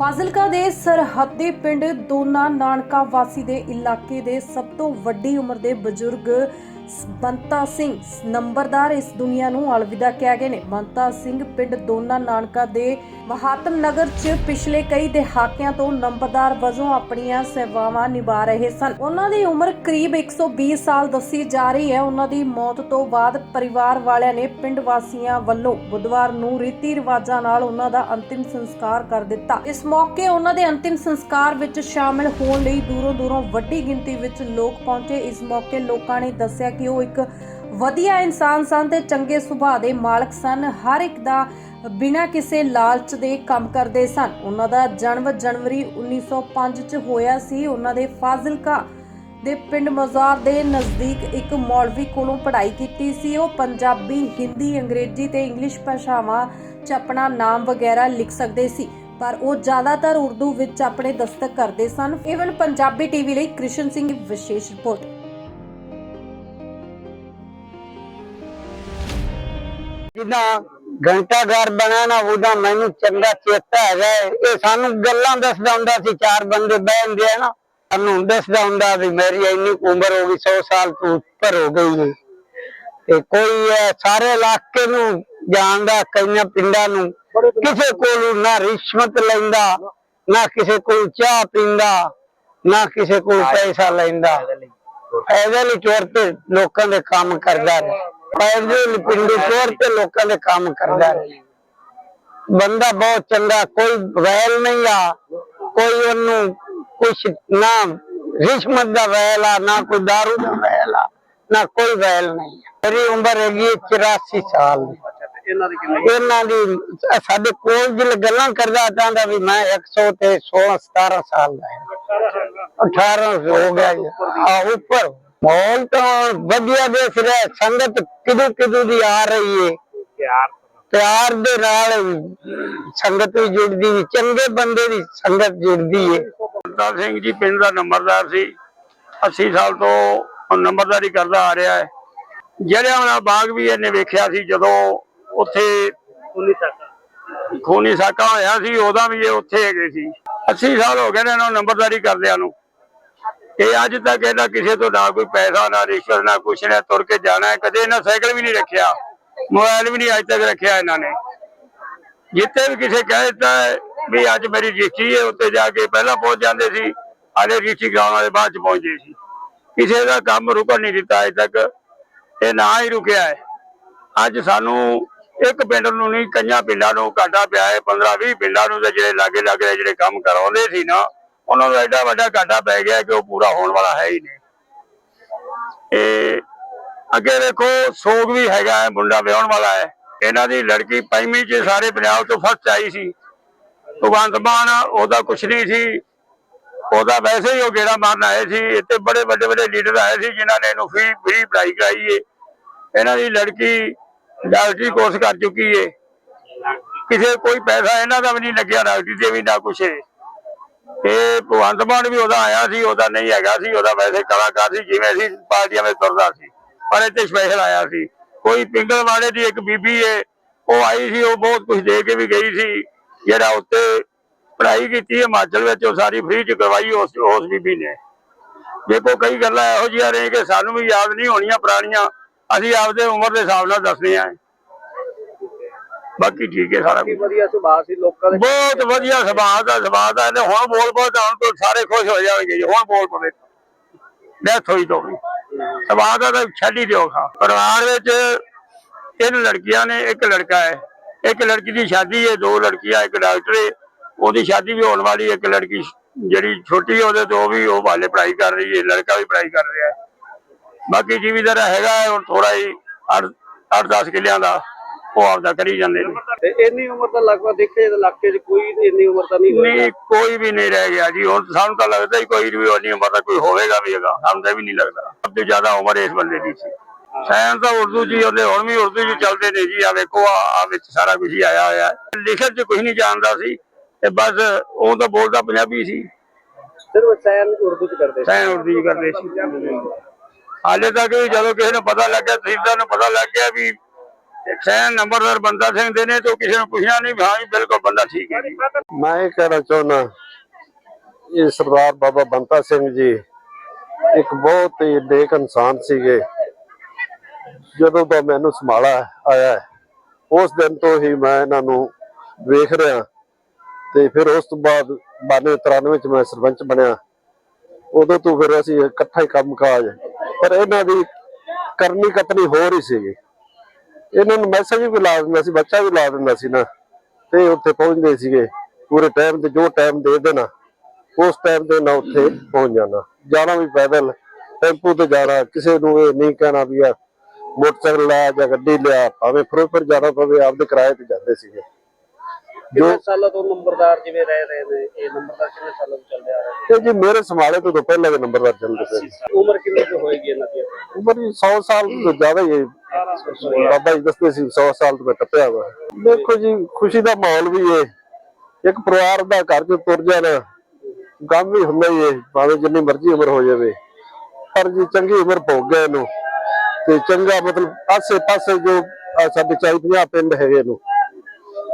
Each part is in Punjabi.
ਫਾਜ਼ਿਲਕਾ ਦੇ ਸਰਹੱਦੀ ਪਿੰਡ ਦੋਨਾ ਨਾਨਕਾ ਵਾਸੀ ਦੇ ਇਲਾਕੇ ਦੇ ਸਭ ਤੋਂ ਵੱਡੀ ਉਮਰ ਦੇ ਬਜ਼ੁਰਗ ਬੰਤਾ ਸਿੰਘ ਨੰਬਰਦਾਰ ਇਸ ਦੁਨੀਆ ਨੂੰ ਅਲਵਿਦਾ ਕਹਿ ਗਏ ਨੇ। ਬੰਤਾ ਸਿੰਘ ਪਿੰਡ ਦੋਨਾ ਨਾਨਕਾ ਦੇ ਮਹਾਤਮ ਨਗਰ 'ਚ ਪਿਛਲੇ ਕਈ ਦਹਾਕਿਆਂ ਤੋਂ ਨੰਬਰਦਾਰ ਵਜੋਂ ਆਪਣੀਆਂ ਸੇਵਾਵਾਂ ਨਿਭਾ ਰਹੇ ਸਨ। ਉਹਨਾਂ ਦੀ ਉਮਰ ਕਰੀਬ 120 ਸਾਲ ਦੱਸੀ ਜਾ ਰਹੀ ਹੈ। ਉਹਨਾਂ ਦੀ ਮੌਤ ਤੋਂ ਬਾਅਦ ਪਰਿਵਾਰ ਵਾਲਿਆਂ ਨੇ ਪਿੰਡ ਵਾਸੀਆਂ ਵੱਲੋਂ ਬੁੱਧਵਾਰ ਨੂੰ ਰੀਤੀ ਰਿਵਾਜਾਂ ਨਾਲ ਉਹਨਾਂ ਦਾ ਅੰਤਿਮ ਸੰਸਕਾਰ ਕਰ ਦਿੱਤਾ। ਇਸ ਮੌਕੇ ਉਹਨਾਂ ਦੇ ਅੰਤਿਮ ਸੰਸਕਾਰ ਵਿੱਚ ਸ਼ਾਮਿਲ ਹੋਣ ਲਈ ਦੂਰੋਂ ਦੂਰੋਂ ਵੱਡੀ ਗਿਣਤੀ ਵਿੱਚ ਲੋਕ ਪਹੁੰਚੇ। ਇਸ ਮੌਕੇ ਲੋਕਾਂ ਨੇ ਦੱਸਿਆ ਕਿ ਉਹ ਇੱਕ ਵਧੀਆ ਇਨਸਾਨ ਸਨ ਤੇ ਚੰਗੇ ਸੁਭਾਅ ਦੇ ਮਾਲਕ ਸਨ। ਹਰ ਇੱਕ ਦਾ ਬਿਨਾਂ ਕਿਸੇ ਲਾਲਚ ਦੇ ਕੰਮ ਕਰਦੇ ਸਨ। ਉਹਨਾਂ ਦਾ ਜਨਮ ਜਨਵਰੀ 1905 ਚ ਹੋਇਆ ਸੀ। ਉਹਨਾਂ ਦੇ ਫਾਜ਼ਿਲਕਾ ਦੇ ਪਿੰਡ ਮਜ਼ਾਰ ਦੇ ਨਜ਼ਦੀਕ ਇੱਕ ਮੌਲਵੀ ਕੋਲੋਂ ਪੜ੍ਹਾਈ ਕੀਤੀ ਸੀ। ਉਹ ਪੰਜਾਬੀ, ਹਿੰਦੀ, ਅੰਗਰੇਜ਼ੀ ਤੇ ਇੰਗਲਿਸ਼ ਭਾਸ਼ਾਵਾਂ 'ਚ ਆਪਣਾ ਨਾਮ ਵਗੈਰਾ ਲਿਖ ਸਕਦੇ ਸੀ। ਪਰ ਉਹ ਜ਼ਿਆਦਾਤਰ ਉਰਦੂ ਵਿੱਚ ਆਪਣੇ ਦਸਤਕ ਕਰਦੇ ਸਨ। ਇਵਨ ਪੰਜਾਬੀ ਟੀਵੀ ਲਈ ਕ੍ਰਿਸ਼ਨ ਸਿੰਘ ਵਿਸ਼ੇਸ਼ ਰਿਪੋਰਟ। ਜਿੱਦਾਂ ਘੰਟਾ ਘਰ ਬਣਾਣਾ ਉਹਦਾ ਮੈਨੂੰ ਚੰਗਾ ਚੇਤਾ ਹੈਗਾ ਇਹ ਸਾਨੂੰ ਗੱਲਾਂ ਦੱਸਦਾ ਹੁੰਦਾ ਸੀ, ਚਾਰ ਬੰਦੇ ਬਹਿੰਦੇ ਆ ਨਾ ਸਾਨੂੰ ਦੱਸਦਾ ਹੁੰਦਾ ਵੀ ਮੇਰੀ ਇੰਨੀ ਉਮਰ ਹੋ ਗਈ 100 ਸਾਲ ਤੋਂ ਉੱਪਰ ਹੋ ਗਈ ਹੈ ਤੇ ਕੋਈ ਸਾਰੇ ਇਲਾਕੇ ਨੂੰ ਜਾਣਦਾ, ਕਈਆਂ ਪਿੰਡਾਂ ਨੂੰ। ਕਿਸੇ ਕੋਲੋਂ ਨਾ ਰਿਸ਼ਵਤ ਲੈਂਦਾ, ਨਾ ਕਿਸੇ ਕੋਲ ਚਾਹ ਪੀਂਦਾ, ਨਾ ਕਿਸੇ ਕੋਲ ਪੈਸਾ ਲੈਂਦਾ। ਪੈਦਲ ਲਈ ਚੋਰ ਤੇ ਲੋਕਾਂ ਦੇ ਕੰਮ ਕਰਦਾ ਰਿਹਾ ਪੈਦਲ ਪਿੰਡੂ ਤੁਰ ਤੇ ਲੋਕਾਂ ਦੇ ਕੰਮ ਕਰਦਾ ਬੰਦਾ ਬਹੁਤ ਚੰਗਾ ਕੋਈ ਵੈਲ ਨਹੀਂ ਆ ਕੋਈ ਉਹਨੂੰ ਕੁਛ ਨਾ ਰਿਸ਼ਮਤ ਦਾ ਵੈਲ ਆ ਨਾ ਕੋਈ दारू ਦਾ ਵੈਲ ਆ ਨਾ ਕੋਈ ਵੈਲ ਨਹੀਂ। ਮੇਰੀ ਉਮਰ ਹੈਗੀ ਹੈ 84 ਸਾਲ ਦੀ। ਇਹਨਾਂ ਦੀ ਦੀ ਸਾਡੇ ਕੋਲ ਜਿਲ ਗੱਲਾਂ ਕਰਦਾ ਚਾਹੁੰਦਾ ਵੀ ਮੈਂ 100 ਤੇ 16 17 ਸਾਲ ਦਾ ਹਾਂ। 18 ਹੋ ਗਿਆ ਜੀ। ਆ ਉੱਪਰ। ਮਾਹੌਲ ਤਾਂ ਵਧੀਆ ਦੇਖ ਰਿਹਾ ਸੰਗਤ ਕਿਦੂ ਕਿਦੂ ਦੀ ਆ ਰਹੀ ਹੈ ਪਿਆਰ ਪਿਆਰ ਦੇ ਨਾਲ ਸੰਗਤ ਵੀ ਜੁੜਦੀ ਹੈ ਚੰਗੇ ਬੰਦੇ ਦੀ ਸੰਗਤ ਜੁੜਦੀ ਹੈ ਬੰਦਾ ਸਿੰਘ ਜੀ ਪਿੰਡ ਦਾ ਨੰਬਰਦਾਰ ਸੀ। 80 ਸਾਲ ਤੋਂ ਉਹ ਨੰਬਰਦਾਰੀ ਕਰਦਾ ਆ ਰਿਹਾ ਹੈ। ਜਲਿਆਂਵਾਲਾ ਬਾਗ ਵੀ ਇਹਨੇ ਵੇਖਿਆ ਸੀ ਜਦੋਂ ਉੱਥੇ 19 ਸਾਕਾ। ਖੂਨੀ ਸਾਕਾ ਹੋਇਆ ਸੀ ਉਹਦਾ ਵੀ ਇਹ ਉੱਥੇ ਹੈਗੇ ਸੀ। 80 ਸਾਲ ਹੋ ਗਏ ਨੇ ਇਹਨਾਂ ਨੂੰ ਨੰਬਰਦਾਰੀ ਕਰਦਿਆਂ ਨੂੰ। ਇਹ ਅੱਜ ਤੱਕ ਇਹਨਾਂ ਕਿਸੇ ਤੋਂ ਨਾ ਕੋਈ ਪੈਸਾ, ਨਾ ਰਿਸ਼ਵਤ, ਨਾ ਕੁਛ ਨੇ ਤੁਰ ਕੇ ਜਾਣਾ ਕਦੇ ਇਹਨਾਂ ਸਾਈਕਲ ਵੀ ਨਹੀਂ ਰੱਖਿਆ, ਮੋਬਾਈਲ ਵੀ ਨਹੀਂ ਅੱਜ ਤੱਕ ਰੱਖਿਆ ਇਹਨਾਂ ਨੇ। ਜਿੱਥੇ ਵੀ ਕਿਸੇ ਕਹਿ ਦਿੱਤਾ ਵੀ ਅੱਜ ਮੇਰੀ ਰਜਿਸਟਰੀ ਹੈ ਉੱਤੇ ਜਾ ਕੇ ਪਹਿਲਾਂ ਪਹੁੰਚ ਜਾਂਦੇ ਸੀ ਆਲੇ ਰਜਿਸਟਰੀ ਕਰਾਉਣ ਵਾਲੇ ਬਾਅਦ ਚ ਪਹੁੰਚੇ ਸੀ। ਕਿਸੇ ਦਾ ਕੰਮ ਰੁਕਣ ਨਹੀਂ ਦਿੱਤਾ ਅਜੇ ਤੱਕ ਇਹ ਨਾ ਹੀ ਰੁਕਿਆ ਹੈ। ਅੱਜ ਸਾਨੂੰ ਇੱਕ ਪਿੰਡ ਨੂੰ ਨਹੀਂ, ਕਈਆਂ ਪਿੰਡਾਂ ਨੂੰ ਘਾਟਾ ਪਿਆ ਹੈ 15 20 ਪਿੰਡਾਂ ਨੂੰ ਤੇ ਜਿਹੜੇ ਲਾਗੇ ਲਾਗੇ ਜਿਹੜੇ ਕੰਮ ਕਰਾਉਂਦੇ ਸੀ ਨਾ ਉਹਨਾਂ ਨੂੰ ਐਡਾ ਵੱਡਾ ਘਾਟਾ ਪੈ ਗਿਆ ਕਿ ਉਹ ਪੂਰਾ ਹੋਣ ਵਾਲਾ ਹੈ ਹੀ ਨਹੀਂ। ਇਹ ਅੱਗੇ ਦੇਖੋ, ਸੋਗ ਵੀ ਹੈਗਾ ਹੈ ਮੁੰਡਾ ਵਿਆਹਣ ਵਾਲਾ ਹੈ। ਇਹਨਾਂ ਦੀ ਲੜਕੀ ਪੰਜਵੀਂ ਚ ਸਾਰੇ ਪੰਜਾਬ ਤੋਂ ਫਸਟ ਆਈ ਸੀ। ਭਗਵੰਤ ਮਾਨ ਉਹਦਾ ਕੁਛ ਨਹੀਂ ਸੀ। ਉਹਦਾ ਵੈਸੇ ਹੀ ਉਹ ਗੇੜਾ ਮਾਰਨ ਆਏ ਸੀ। ਇੱਥੇ ਬੜੇ ਵੱਡੇ ਵੱਡੇ ਲੀਡਰ ਆਏ ਸੀ ਜਿਨ੍ਹਾਂ ਨੇ ਇਹਨੂੰ ਫ੍ਰੀ ਫ੍ਰੀ ਪੜ੍ਹਾਈ ਕਰਾਈ ਏ। ਇਹਨਾਂ ਦੀ ਲੜਕੀ ਡਾਕਟਰੀ ਕੋਰਸ ਕਰ ਚੁੱਕੀ ਏ। ਕਿਸੇ ਕੋਈ ਪੈਸਾ ਇਹਨਾਂ ਦਾ ਵੀ ਨਹੀਂ ਲੱਗਿਆ ਡਾਕਟਰੀ ਤੇ ਵੀ ਨਾ ਕੁਛ ਏ ਭਗਵੰਤ ਮਾਨ ਵੀ ਉਹਦਾ ਆਇਆ ਸੀ, ਉਹਦਾ ਨਹੀਂ ਹੈਗਾ ਸੀ, ਉਹਦਾ ਵੈਸੇ ਕਲਾਕਾਰ ਸੀ, ਜਿਵੇਂ ਸੀ ਪਾਰਟੀਆਂ ਵਿੱਚ ਤੁਰਦਾ ਸੀ। ਪਰ ਇੱਥੇ ਸਪੈਸ਼ਲ ਆਇਆ ਸੀ। ਕੋਈ ਪਿੰਗਲ ਵਾਲੇ ਦੀ ਇੱਕ ਬੀਬੀ ਏ, ਉਹ ਆਈ ਸੀ, ਉਹ ਬਹੁਤ ਕੁਝ ਦੇ ਕੇ ਵੀ ਗਈ ਸੀ। ਜਿਹੜਾ ਉੱਤੇ ਪੜ੍ਹਾਈ ਕੀਤੀ ਹਿਮਾਚਲ ਵਿੱਚ, ਉਹ ਸਾਰੀ ਫ੍ਰੀ ਚ ਕਰਵਾਈ ਉਸ ਉਸ ਬੀਬੀ ਨੇ। ਦੇਖੋ, ਕਈ ਗੱਲਾਂ ਇਹੋ ਜਿਹੀਆਂ ਨੇ ਕਿ ਸਾਨੂੰ ਵੀ ਯਾਦ ਨਹੀਂ ਹੋਣੀਆਂ ਪੁਰਾਣੀਆਂ। ਅਸੀਂ ਆਪਦੇ ਉਮਰ ਦੇ ਹਿਸਾਬ ਨਾਲ ਦੱਸਣੀਆਂ ਹੈ। ਬਾਕੀ ਠੀਕ ਹੈ ਸਾਰਾ ਕੁਝ ਵਧੀਆ ਸੁਭਾਅ ਸੀ ਲੋਕਾਂ ਦੇ। ਬਹੁਤ ਵਧੀਆ ਸੁਭਾਅ ਦਾ ਸੁਭਾਅ ਦਾ ਇਹਨੇ ਹੁਣ ਬੋਲ ਬੋਲ ਤਾਂ ਹੁਣ ਤੋਂ ਸਾਰੇ ਖੁਸ਼ ਹੋ ਜਾਣਗੇ ਜੀ ਹੁਣ ਬੋਲ ਪਵੇ ਡੈਥ ਹੋਈ ਤੋਂ ਸੁਭਾਅ ਦਾ ਤਾਂ ਛੱਡ ਹੀ ਦਿਓ ਖਾ। ਪਰਿਵਾਰ ਵਿੱਚ ਤਿੰਨ ਲੜਕੀਆਂ ਨੇ ਇੱਕ ਲੜਕਾ ਹੈ। ਇੱਕ ਲੜਕੀ ਦੀ ਸ਼ਾਦੀ ਹੈ ਦੋ ਲੜਕੀਆਂ ਇੱਕ ਡਾਕਟਰ ਹੈ। ਉਹਦੀ ਸ਼ਾਦੀ ਵੀ ਹੋਣ ਵਾਲੀ। ਇੱਕ ਲੜਕੀ ਜਿਹੜੀ ਛੋਟੀ ਉਹਦੇ ਤੋਂ ਵੀ ਉਹ ਹਾਲੇ ਪੜ੍ਹਾਈ ਕਰ ਰਹੀ ਹੈ ਲੜਕਾ ਵੀ ਪੜ੍ਹਾਈ ਕਰ ਰਿਹਾ ਹੈ। ਬਾਕੀ ਜ਼ਿਮੀਦਾਰ ਹੈਗਾ ਹੈ, ਹੁਣ ਥੋੜਾ ਹੀ 8 10 ਕਿੱਲਿਆਂ ਦਾ। ਉਹ ਆਪਦਾ ਕਰੀ ਜਾਂਦੇ ਨੇ। ਤੇ ਇੰਨੀ ਉਮਰ ਦਾ ਲਗਭਗ ਦੇਖੇ ਤਾਂ ਇਲਾਕੇ 'ਚ ਕੋਈ ਇੰਨੀ ਉਮਰ ਦਾ ਨਹੀਂ ਹੋਏਗਾ ਨਹੀਂ ਕੋਈ ਵੀ ਨਹੀਂ ਰਹਿ ਗਿਆ ਜੀ। ਹੁਣ ਸਾਨੂੰ ਤਾਂ ਲੱਗਦਾ ਹੀ ਕੋਈ ਵੀ ਉਨੀ ਉਮਰ ਦਾ ਕੋਈ ਹੋਵੇਗਾ ਵੀ ਹੈਗਾ। ਸਾਨੂੰ ਤਾਂ ਵੀ ਨਹੀਂ ਲੱਗਦਾ। ਸਭ ਤੋਂ ਜ਼ਿਆਦਾ ਉਮਰ ਇਸ ਬੰਦੇ ਦੀ ਸੀ। ਸਾਇੰਸ ਤਾਂ ਉਰਦੂ ਜੀ ਉਹਦੇ ਹੁਣ ਵੀ ਉਰਦੂ ਜੀ ਚੱਲਦੇ ਨੇ ਜੀ। ਆ ਵੇਖੋ ਆ ਵਿੱਚ ਸਾਰਾ ਕੁਝ ਹੀ ਆਇਆ ਹੋਇਆ। ਲਿਖਤ ਚ ਕੁਝ ਨਹੀਂ ਜਾਣਦਾ ਸੀ। ਤੇ ਬਸ ਉਹ ਤਾਂ ਬੋਲਦਾ ਪੰਜਾਬੀ ਸੀ। ਸਿਰਫ ਸੈਨ ਉਰਦੂ 'ਚ ਕਰਦੇ ਸੀ। ਸਾਇੰਸ ਉਰਦੂ ਜੀ ਕਰਦੇ ਸੀ। ਹਾਲੇ ਤੱਕ ਵੀ ਜਦੋਂ ਕਿਸੇ ਨੂੰ ਪਤਾ ਲੱਗਿਆ ਤਹਿਸੀਲਦਾਰ ਨੂੰ ਪਤਾ ਲੱਗ ਗਿਆ ਵੀ ਸੈਨ ਨੰਬਰਦਾਰ ਬੰਦਾ ਸਿੰਘ ਦੇ ਨੇ ਤੋਂ ਕਿਸੇ ਨੂੰ ਪੁੱਛਣਾ ਨਹੀਂ ਹਾਂ ਜੀ ਬਿਲਕੁਲ ਬੰਦਾ ਠੀਕ ਹੈ ਜੀ। ਮੈਂ ਇਹ ਕਹਿਣਾ ਚਾਹੁੰਦਾ ਇਹ ਸਰਦਾਰ ਬਾਬਾ ਬੰਤਾ ਸਿੰਘ ਜੀ ਇੱਕ ਬਹੁਤ ਹੀ ਨੇਕ ਇਨਸਾਨ ਸੀਗੇ। ਜਦੋਂ ਤੋਂ ਮੈਨੂੰ ਸੰਭਾਲਾ ਆਇਆ ਹੈ, ਉਸ ਦਿਨ ਤੋਂ ਹੀ ਮੈਂ ਇਹਨਾਂ ਨੂੰ ਵੇਖ ਰਿਹਾ। ਤੇ ਫਿਰ ਉਸ ਤੋਂ ਬਾਅਦ 92 93 ਚ ਮੈਂ ਸਰਪੰਚ ਬਣਿਆ। ਉਦੋਂ ਤੋਂ ਫਿਰ ਅਸੀਂ ਇਕੱਠਾ ਹੀ ਕੰਮ ਕਾਜ ਪਰ ਇਹਨਾਂ ਦੀ ਕਰਨੀ ਕਤਨੀ ਹੋਰ ਹੀ ਸੀਗੀ। ਇਹਨਾਂ ਨੂੰ ਮੈਸੇਜ ਵੀ ਲਾ ਦਿੰਦਾ ਸੀ ਬੱਚਾ ਵੀ ਲਾ ਦਿੰਦਾ ਸੀ ਨਾ। ਤੇ ਉੱਥੇ ਪਹੁੰਚਦੇ ਸੀਗੇ। ਪੂਰੇ ਟਾਈਮ ਤੇ ਜੋ ਟਾਈਮ ਦੇ ਦੇਣਾ ਉਸ ਟਾਈਮ ਤੇ ਨਾ ਉੱਥੇ ਪਹੁੰਚ ਜਾਣਾ। ਜਾਣਾ ਵੀ ਪੈਦਲ ਟੈਂਪੂ ਤੇ ਜਾਣਾ ਕਿਸੇ ਨੂੰ ਇਹ ਨਹੀਂ ਕਹਿਣਾ ਵੀ ਆ ਮੋਟਰਸਾਈਕਲ ਲਿਆ ਜਾਂ ਗੱਡੀ ਲਿਆ ਭਾਵੇਂ ਫਿਰੋਜ਼ਪੁਰ ਜਾਣਾ ਪਵੇ ਆਪਦੇ ਕਿਰਾਏ ਤੇ ਜਾਂਦੇ ਸੀਗੇ। ਕਿੰਨੇ ਸਾਲਾਂ ਤੋਂ ਨੰਬਰਦਾਰ ਜਿਵੇਂ ਰਹਿ ਰਹੇ ਨੇ? ਇਹ ਨੰਬਰਦਾਰ ਕਿੰਨੇ ਸਾਲਾਂ ਤੋਂ ਚੱਲਦੇ ਆ ਰਹੇ? ਤੇ ਜੀ ਮੇਰੇ ਸੰਭਾਲੇ ਤੋਂ ਪਹਿਲਾਂ ਦੇ ਨੰਬਰਦਾਰ ਚੱਲਦੇ ਸੀ। ਉਮਰ ਕਿੰਨੀ ਕੁ ਹੋਏਗੀ ਇਹਨਾਂ ਦੀ? ਉਮਰ ਵੀ 100 ਸਾਲ ਤੋਂ ਜ਼ਿਆਦਾ ਹੀ ਹੈ। ਬਾਬਾ ਜੀ ਦੱਸਦੇ ਸੀ 100 ਸਾਲ ਤੋਂ ਟੱਪਿਆ ਵਾ। ਦੇਖੋ ਜੀ, ਖੁਸ਼ੀ ਦਾ ਮਾਹੌਲ ਵੀ ਹੈ ਇੱਕ ਪਰਿਵਾਰ ਦਾ ਘਰ ਚ ਤੁਰ ਜਾਣਾ, ਗਮ ਵੀ ਹੁੰਦਾ ਹੀ ਹੈ ਭਾਵੇਂ ਜਿੰਨੀ ਮਰਜ਼ੀ ਉਮਰ ਹੋ ਜਾਵੇ। ਪਰ ਜੀ ਚੰਗੀ ਉਮਰ ਭੋਗ ਗਿਆ ਇਹਨੂੰ। ਤੇ ਚੰਗਾ ਮਤਲਬ ਆਸੇ ਪਾਸੇ ਜੋ ਸਾਡੇ 40 50 ਪਿੰਡ ਹੈਗੇ ਨੂੰ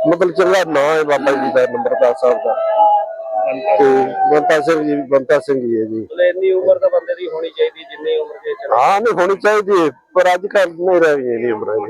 ਮਤਲਬ ਚੰਗਾ ਨਾਂ ਹੈ ਬਾਬਾ ਜੀ ਦਾ, ਨੰਬਰਦਾਰ ਸਾਹਿਬ ਦਾ। ਤੇ ਬੰਤਾ ਸਿੰਘ ਜੀ ਬੰਤਾ ਸਿੰਘ ਜੀ ਹੈ ਜੀ। ਮਤਲਬ ਇੰਨੀ ਉਮਰ ਦਾ ਬੰਦੇ ਦੀ ਹੋਣੀ ਚਾਹੀਦੀ ਜਿੰਨੀ ਉਮਰ ਦੇ ਚੱਲ ਹਾਂ ਨਹੀਂ ਹੋਣੀ ਚਾਹੀਦੀ ਹੈ ਪਰ ਅੱਜ ਕੱਲ ਨਹੀਂ ਰਹਿ ਇੰਨੀ ਉਮਰਾਂ